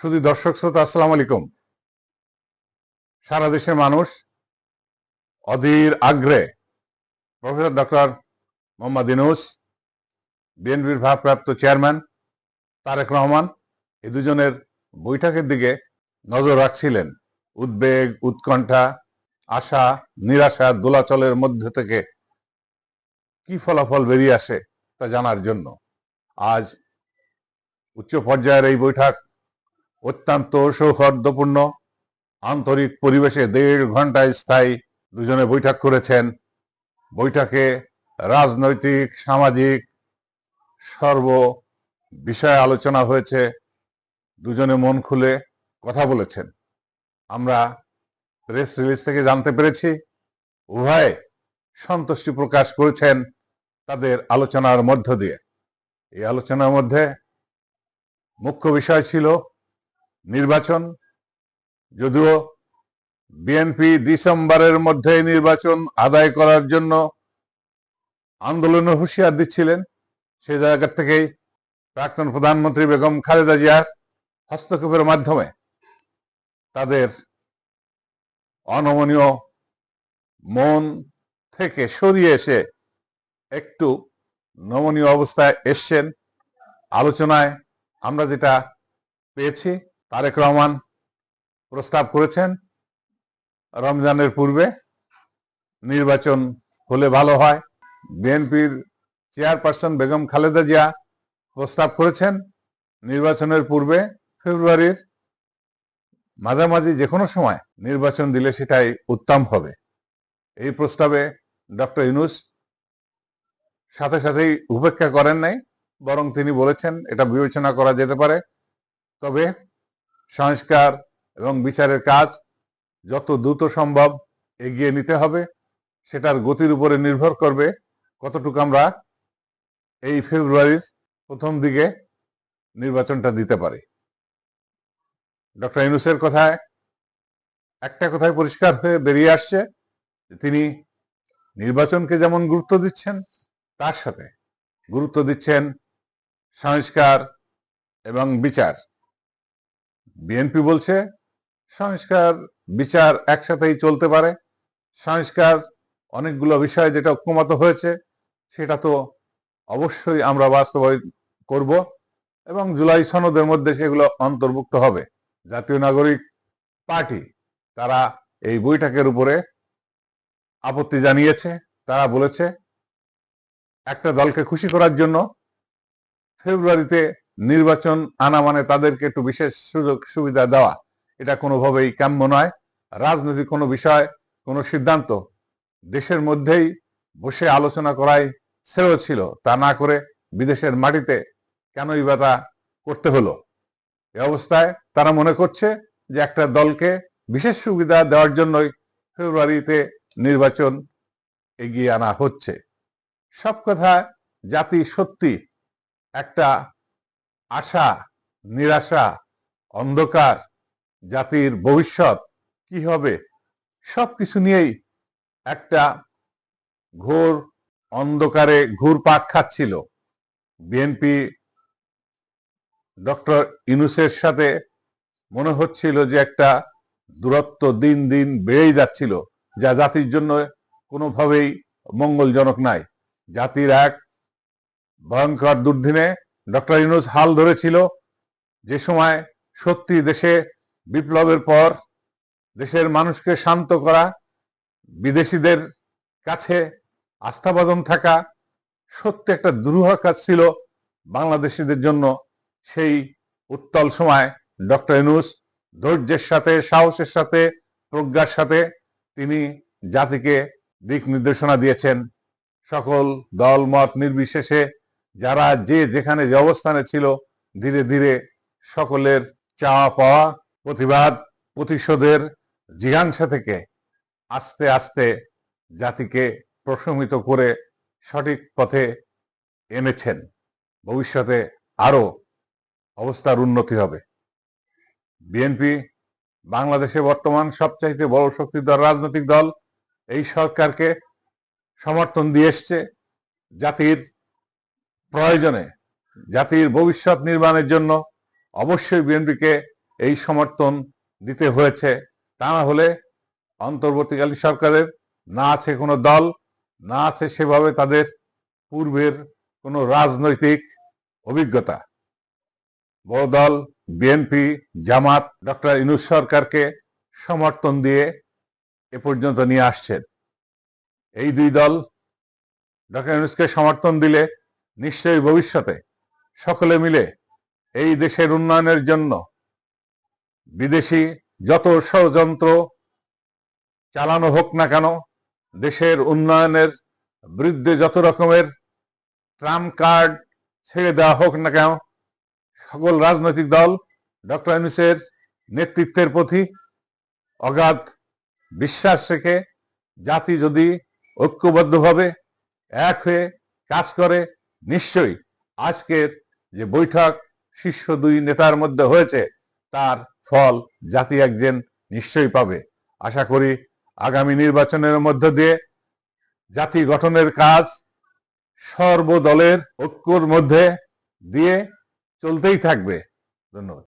শুধু দর্শক শ্রোতা, আসসালাম আলাইকুম। সারা দেশের মানুষ অধীর আগ্রে প্রফেসর ডক্টর মোহাম্মদ ইনুস বিএনপির ভারপ্রাপ্ত চেয়ারম্যান তারেক রহমান এই দুজনের বৈঠকের দিকে নজর রাখছিলেন। উদ্বেগ, উৎকণ্ঠা, আশা, নিরাশা, দোলাচলের মধ্যে থেকে কি ফলাফল বেরিয়ে আসে তা জানার জন্য আজ উচ্চ পর্যায়ের এই বৈঠক অত্যন্ত সৌহার্দ্যপূর্ণ আন্তরিক পরিবেশে দেড় ঘন্টায় স্থায়ী দুজনে বৈঠক করেছেন। বৈঠকে রাজনৈতিক, সামাজিক সর্ব বিষয়ে আলোচনা হয়েছে। দুজনে মন খুলে কথা বলেছেন। আমরা প্রেস রিলিজ থেকে জানতে পেরেছি, উভয়ে সন্তুষ্টি প্রকাশ করেছেন তাদের আলোচনার মধ্য দিয়ে। এই আলোচনার মধ্যে মুখ্য বিষয় ছিল নির্বাচন। যদিও বিএনপি ডিসেম্বরের মধ্যে নির্বাচন আদায় করার জন্য আন্দোলনের হুঁশিয়ার দিচ্ছিলেন, সে জায়গা থেকেই প্রাক্তন প্রধানমন্ত্রী বেগম খালেদা জিয়ার হস্তক্ষেপের মাধ্যমে তাদের অনমনীয় মন থেকে সরিয়ে এসে একটু নমনীয় অবস্থায় এসছেন। আলোচনায় আমরা যেটা পেয়েছি তারেক রহমান প্রস্তাব করেছেন, রমজানের পূর্বে নির্বাচন হলে ভালো হয়। বিএনপির চেয়ারপারসন বেগম খালেদা জিয়া প্রস্তাব করেছেন, নির্বাচনের পূর্বে ফেব্রুয়ারির মাঝামাঝি যে কোনো সময় নির্বাচন দিলে সেটাই উত্তম হবে। এই প্রস্তাবে ডক্টর ইনুস সাথে সাথেই উপেক্ষা করেন নাই, বরং তিনি বলেছেন এটা বিবেচনা করা যেতে পারে। তবে সংস্কার এবং বিচারের কাজ যত দ্রুত সম্ভব এগিয়ে নিতে হবে, সেটার গতির উপরে নির্ভর করবে কতটুকু আমরা এই ফেব্রুয়ারির প্রথম দিকে নির্বাচনটা দিতে পারি। ডক্টর ইনুসের কথায়, একটা কথায় পরিষ্কার হয়ে বেরিয়ে আসছে তিনি নির্বাচনকে যেমন গুরুত্ব দিচ্ছেন, তার সাথে গুরুত্ব দিচ্ছেন সংস্কার এবং বিচার। বিএনপি বলছে সংস্কার বিচার একসাথেই চলতে পারে। সংস্কার অনেকগুলো বিষয় যেটা ঐক্যমত হয়েছে, সেটা তো অবশ্যই আমরা বাস্তবায়ন করব এবং জুলাই সনদের মধ্যে সেগুলো অন্তর্ভুক্ত হবে। জাতীয় নাগরিক পার্টি তারা এই বৈঠকের উপরে আপত্তি জানিয়েছে। তারা বলেছে, একটা দলকে খুশি করার জন্য ফেব্রুয়ারিতে নির্বাচন আনা মানে তাদেরকে একটু বিশেষ সুযোগ, সুবিধা দেওয়া। এটা কোনোভাবেই কাম্য নয়। রাজনৈতিক কোনো বিষয়, কোনো সিদ্ধান্ত দেশের মধ্যেই বসে আলোচনা করাই শ্রেয় ছিল। তা না করে বিদেশের মাটিতে কেনই বা তা করতে হলো? এ অবস্থায় তারা মনে করছে যে একটা দলকে বিশেষ সুবিধা দেওয়ার জন্যই ফেব্রুয়ারিতে নির্বাচন এগিয়ে আনা হচ্ছে। সব কথা জাতি সত্যি একটা আশা, নিরাশা, অন্ধকার, জাতির ভবিষ্যৎ কি হবে? সবকিছু নিয়েই একটা ঘোর অন্ধকারে ঘুরপাক খাচ্ছিল। বিএনপি ডক্টর ইনুসের সাথে মনে হচ্ছিল যে একটা দূরত্ব দিন দিন বেড়েই যাচ্ছিল, যা জাতির জন্য কোনোভাবেই মঙ্গলজনক নাই। জাতির এক ভয়ঙ্কর দুর্দিনে ডক্টর ইনুস হাল ধরেছিল যে সময় সত্যি দেশে বিপ্লবের পর দেশের মানুষকে শান্ত করা, বিদেশিদের কাছে আস্থাবাদন থাকা সত্যি একটা দুরূহ কাজ ছিল বাংলাদেশিদের জন্য। সেই উত্তল সময় ডক্টর ইনুস ধৈর্যের সাথে, সাহসের সাথে, প্রজ্ঞার সাথে তিনি জাতিকে দিক নির্দেশনা দিয়েছেন। সকল দল, মত নির্বিশেষে যারা যে যেখানে যে অবস্থানে ছিল, ধীরে ধীরে সকলের চাওয়া পাওয়া, প্রতিবাদ, প্রতিশোধের জিজ্ঞাসা থেকে আস্তে আস্তে জাতিকে প্রশমিত করে সঠিক পথে এনেছেন। ভবিষ্যতে আরও অবস্থার উন্নতি হবে। বিএনপি, বাংলাদেশে বর্তমান সবচাইতে বড় শক্তিধর রাজনৈতিক দল, এই সরকারকে সমর্থন দিয়ে এসছে। জাতির প্রয়োজনে জাতির ভবিষ্যৎ নির্মাণের জন্য অবশ্যই বিএনপিকে এই সমর্থন দিতে হয়েছে। তা না হলে অন্তর্বর্তীকালীন সরকারের না আছে কোনো দল, না আছে সেভাবে তাদের পূর্বের কোনো রাজনৈতিক অভিজ্ঞতা। বড় দল, বিএনপি, জামাত, ডক্টর ইনুস সরকারকে সমর্থন দিয়ে এ পর্যন্ত নিয়ে আসছেন। এই দুই দল ডক্টর ইউনুসকে সমর্থন দিলে নিশ্চয়ই ভবিষ্যতে সকলে মিলে এই দেশের উন্নয়নের জন্য বিদেশি যত ষড়যন্ত্র চালানো হোক না কেন, দেশের উন্নয়নের বিরুদ্ধে যত রকমের ট্রাম্প কার্ড ছেড়ে দেওয়া হোক না কেন, সকল রাজনৈতিক দল ডক্টর ইউনুসের নেতৃত্বের প্রতি অগাধ বিশ্বাস রেখে জাতি যদি ঐক্যবদ্ধভাবে এক হয়ে কাজ করে নিশ্চয়ই আজকের যে বৈঠক শীর্ষ দুই নেতার মধ্যে হয়েছে, তার ফল জাতি একজন নিশ্চয়ই পাবে। আশা করি আগামী নির্বাচনের মধ্য দিয়ে জাতি গঠনের কাজ সর্বদলের ঐক্যর মধ্যে দিয়ে চলতেই থাকবে। ধন্যবাদ।